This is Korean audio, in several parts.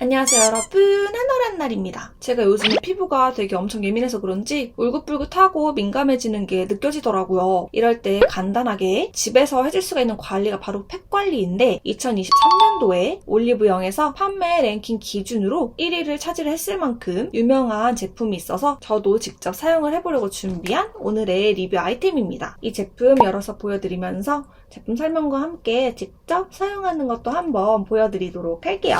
안녕하세요 여러분. 한월한 날입니다. 제가 요즘에 피부가 되게 엄청 예민해서 그런지 울긋불긋하고 민감해지는 게 느껴지더라고요. 이럴 때 간단하게 집에서 해줄 수가 있는 관리가 바로 팩 관리인데 2023년도에 올리브영에서 판매 랭킹 기준으로 1위를 차지했을 만큼 유명한 제품이 있어서 저도 직접 사용을 해보려고 준비한 오늘의 리뷰 아이템입니다. 이 제품 열어서 보여드리면서 제품 설명과 함께 직접 사용하는 것도 한번 보여드리도록 할게요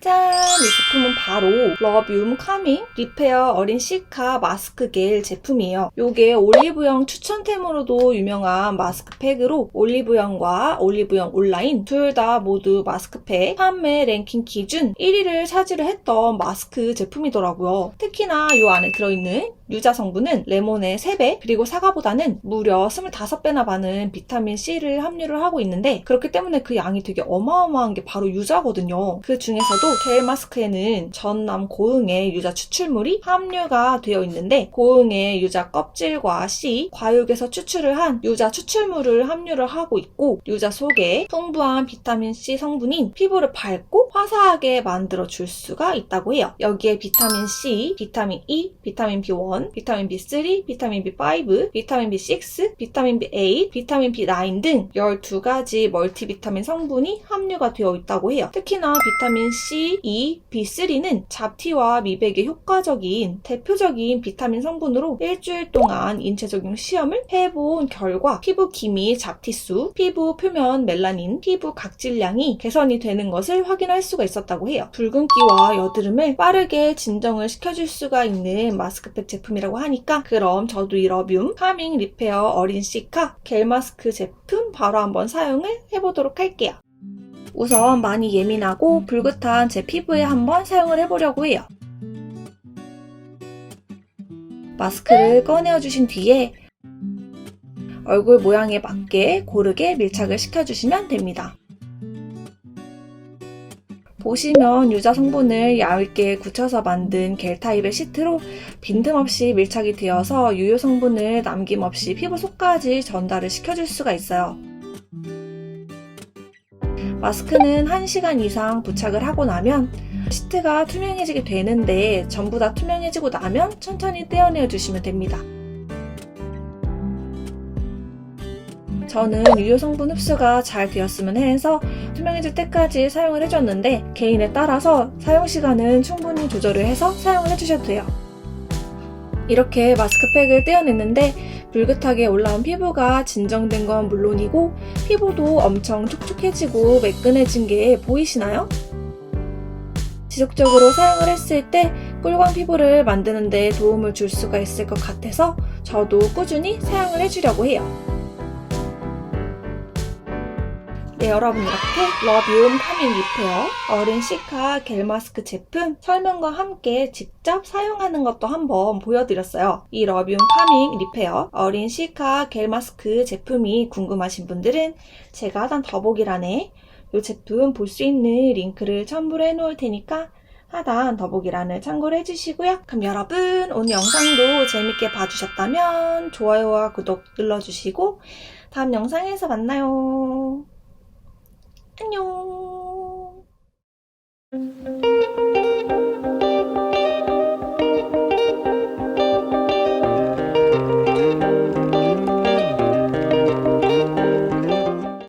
짠! 이 제품은 바로 러뷴 카밍 리페어 어린 시카 마스크 겔 제품이에요. 요게 올리브영 추천템으로도 유명한 마스크팩으로 올리브영과 올리브영 온라인 둘 다 모두 마스크팩 판매 랭킹 기준 1위를 차지를 했던 마스크 제품이더라고요. 특히나 요 안에 들어있는 유자 성분은 레몬의 3배 그리고 사과보다는 무려 25배나 많은 비타민C를 함유를 하고 있는데 그렇기 때문에 그 양이 되게 어마어마한 게 바로 유자거든요. 그 중에서도 겔 마스크에는 전남 고흥의 유자 추출물이 함유가 되어 있는데 고흥의 유자 껍질과 씨, 과육에서 추출을 한 유자 추출물을 함유를 하고 있고 유자 속에 풍부한 비타민C 성분인 피부를 밝고 화사하게 만들어 줄 수가 있다고 해요. 여기에 비타민C, 비타민 E, 비타민 B1, 비타민 B3, 비타민 B5, 비타민 B6, 비타민 B8, 비타민 B9 등 12가지 멀티비타민 성분이 함유가 되어 있다고 해요. 특히나 비타민 C, E, B3는 잡티와 미백에 효과적인 대표적인 비타민 성분으로 일주일 동안 인체 적용 시험을 해본 결과 피부 기미 잡티수, 피부 표면 멜라닌, 피부 각질량이 개선이 되는 것을 확인할 수가 있었다고 해요. 붉은기와 여드름을 빠르게 진정을 시켜줄 수가 있는 마스크팩 제품 이라고 하니까 그럼 저도 이 러뷴 카밍 리페어 어린 시카 겔 마스크 제품 바로 한번 사용을 해보도록 할게요. 우선 많이 예민하고 불긋한 제 피부에 한번 사용을 해보려고 해요. 마스크를 꺼내어 주신 뒤에 얼굴 모양에 맞게 고르게 밀착을 시켜주시면 됩니다. 보시면 유자 성분을 얇게 굳혀서 만든 겔 타입의 시트로 빈틈없이 밀착이 되어서 유효 성분을 남김없이 피부 속까지 전달을 시켜줄 수가 있어요. 마스크는 1시간 이상 부착을 하고 나면 시트가 투명해지게 되는데 전부 다 투명해지고 나면 천천히 떼어내어 주시면 됩니다. 저는 유효 성분 흡수가 잘 되었으면 해서 투명해질 때까지 사용을 해줬는데 개인에 따라서 사용 시간은 충분히 조절을 해서 사용을 해주셔도 돼요. 이렇게 마스크팩을 떼어냈는데 불긋하게 올라온 피부가 진정된 건 물론이고 피부도 엄청 촉촉해지고 매끈해진 게 보이시나요? 지속적으로 사용을 했을 때 꿀광 피부를 만드는 데 도움을 줄 수가 있을 것 같아서 저도 꾸준히 사용을 해주려고 해요. 네, 여러분 이렇게 러뷴 카밍 리페어 어른 시카 겔 마스크 제품 설명과 함께 직접 사용하는 것도 한번 보여드렸어요. 이 러뷴 카밍 리페어 어린 시카 겔 마스크 제품이 궁금하신 분들은 제가 하단 더보기란에 이 제품 볼 수 있는 링크를 첨부를 해놓을 테니까 하단 더보기란을 참고를 해주시고요. 그럼 여러분 오늘 영상도 재밌게 봐주셨다면 좋아요와 구독 눌러주시고 다음 영상에서 만나요. 안녕.